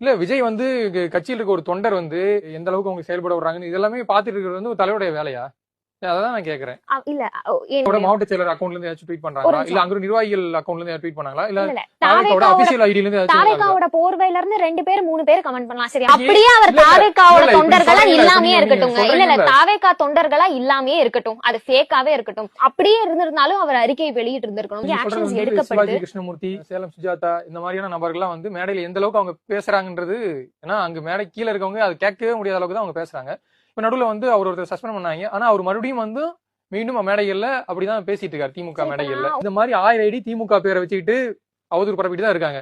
இல்ல விஜய் வந்து க- கட்சியில் இருக்க ஒரு தொண்டர் வந்து எந்த அளவுக்கு அவங்க செயல்பட வர்றாங்கன்னு இதெல்லாமே பாத்துட்டு இருக்கிறது வந்து ஒரு தலைவருடைய வேலையா? அதான் நான் கேக்குறேன். இல்ல மாவட்ட செயலர் அக்கௌண்ட்ல இருந்து ஏதாச்சும் ட்வீட் பண்றாங்களா. இல்ல அங்க நிர்வாகிகள் அக்கௌண்ட்ல இருந்து ட்வீட் பண்ணாங்களா இல்ல அபிஷியல் ஐடில இருந்து போர்வையில இருந்து ரெண்டு பேர் மூணு பேர் கமெண்ட் பண்ணலாம். சரி அப்படியே அவர் இல்ல, இல்ல, தொண்டர்களா? இல்லாமே இல்ல இல்ல தொண்டர்களா இருக்கட்டும். அது ஃபேக்காவே இருக்கட்டும். அப்படியே இருந்திருந்தாலும் அவர் அறிக்கையை வெளியிட்டு இருந்திருக்கணும். ஆக்ஷன்ஸ் சிவாஜி கிருஷ்ணமூர்த்தி சேலம் சுஜாதா இந்த மாதிரியான நபர்கள்லாம் வந்து மேடையில எந்த அளவுக்கு அவங்க பேசுறாங்கன்றது ஏன்னா அங்க மேடை கீழ இருக்கவங்க அது கேட்கவே முடியாத அளவுக்கு தான் அவங்க பேசுறாங்க. இப்ப நடுவுல வந்து அவர் ஒருத்தர் சஸ்பெண்ட் பண்ணாங்க. ஆனா அவர் மறுபடியும் வந்து மீண்டும் மேடைகள்ல அப்படிதான் பேசிட்டு இருக்காரு. திமுக மேடைகள்ல. இந்த மாதிரி ஆயிரம் ஐடி திமுக பேரை வச்சுக்கிட்டு அவதூறு பரப்பிட்டு தான் இருக்காங்க.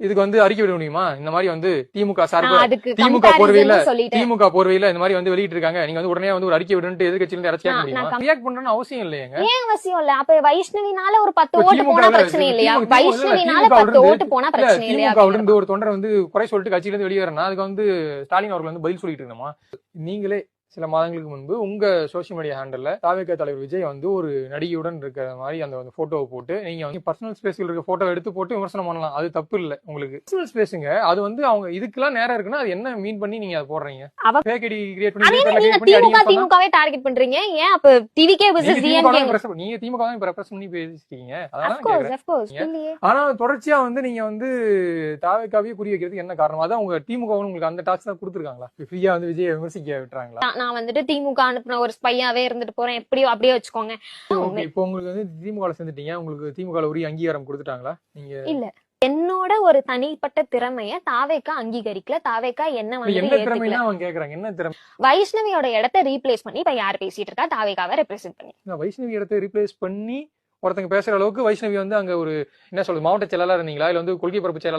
இதுக்கு வந்து அறிக்கை விட முடியுமா? இந்த மாதிரி வந்து திமுக சார்பு திமுக போர்வையில திமுக போர்வையில இந்த மாதிரி வந்து வெளியிட்டு இருக்காங்க நீங்க வந்து உடனே வந்து ஒரு அறிக்கை விடுன்ட்டு எதிர்கட்சியில இருந்து முடியுமா ரியாக்ட் பண்றேன்னு அவசியம் இல்லையங்க. அவசியம் இல்ல? அப்ப வைஷ்ணவினால ஒரு பத்து ஓட்டு போனா பிரச்சனை இல்லையா? வைஷ்ணவினால பத்து ஓட்டு போனா பிரச்சனை இல்லையா? திமுக ஒரு தொண்டர் வந்து குறை சொல்லிட்டு கட்சியில இருந்து வெளியேறனா அதுக்கு வந்து ஸ்டாலின் அவர்கள் வந்து பதில் சொல்லிட்டு இருந்தோமா? நீங்களே சில மாதங்களுக்கு முன்பு உங்க சோசியல் மீடியா ஹேண்டல்ல தாவேக தலைவர் விஜய் வந்து ஒரு நடிகையுடன் இருக்கிற மாதிரி அந்த வந்து போட்டோவை போட்டு நீங்க வந்து பர்சனல் ஸ்பேஸ்ல இருக்க போட்டோ எடுத்து போட்டு விமர்சனம் பண்ணலாம். அது தப்பு இல்ல உங்களுக்கு. பர்சனல் ஸ்பேஸுங்க அது வந்து அவங்க இதுக்கெல்லாம் நேரம் இருக்குன்னா அது என்ன மீன் பண்ணி நீங்க அதை போடுறீங்க? திமுகவே டார்கெட் பண்றீங்க. ஏன் அப்ப டிவிகே press- நீங்க திமுக தான் இப்ப ரெப்ரஸ் பண்ணி பேசிட்டீங்க. அதான் ஆனா தொடர்ச்சியா வந்து நீங்க வந்து தாவேக்காவே குறி வைக்கிறதுக்கு என்ன காரணம்? அதான் உங்க திமுக உங்களுக்கு அந்த டாக்ஸ் தான் கொடுத்துருக்காங்களா? ஃப்ரீயா வந்து விஜய் விமர்சிக்க விட்டுறாங்களா? நான் வந்துட்டு திமுக அனுப்புன ஒரு ஸ்பையாவே இருந்துட்டு போறேன். எப்படியோ அப்படியே வச்சுக்கோங்க. ஓகே இப்போ உங்களுக்கு வந்து திமுக சேர்ந்துட்டீங்க. உங்களுக்கு திமுக உரிய அங்கீகாரம் கொடுத்துட்டாங்களா? நீங்க இல்ல. என்னோட ஒரு தனிப்பட்ட திறமைய தாவேக்கா அங்கீகரிக்கல. தாவேக்கா என்ன வந்து வைஷ்ணவியோட இடத்த ரீப்ளேஸ் பண்ணி இப்ப யார் பேசிட்டு இருக்கா? தாவேக்காவை ரெப்ரசென்ட் பண்ணி. வைஷ்ணவி இடத்தை ரீப்ளேஸ் பண்ணி ஒருத்தங்க பேசுற அளவுக்கு வைஷ்ணவி வந்து அங்க ஒரு என்ன சொல்றது மாவட்ட செயலாளர் இருந்தீங்களா? இல்ல வந்து கொள்கை பரப்பு செயலாளர்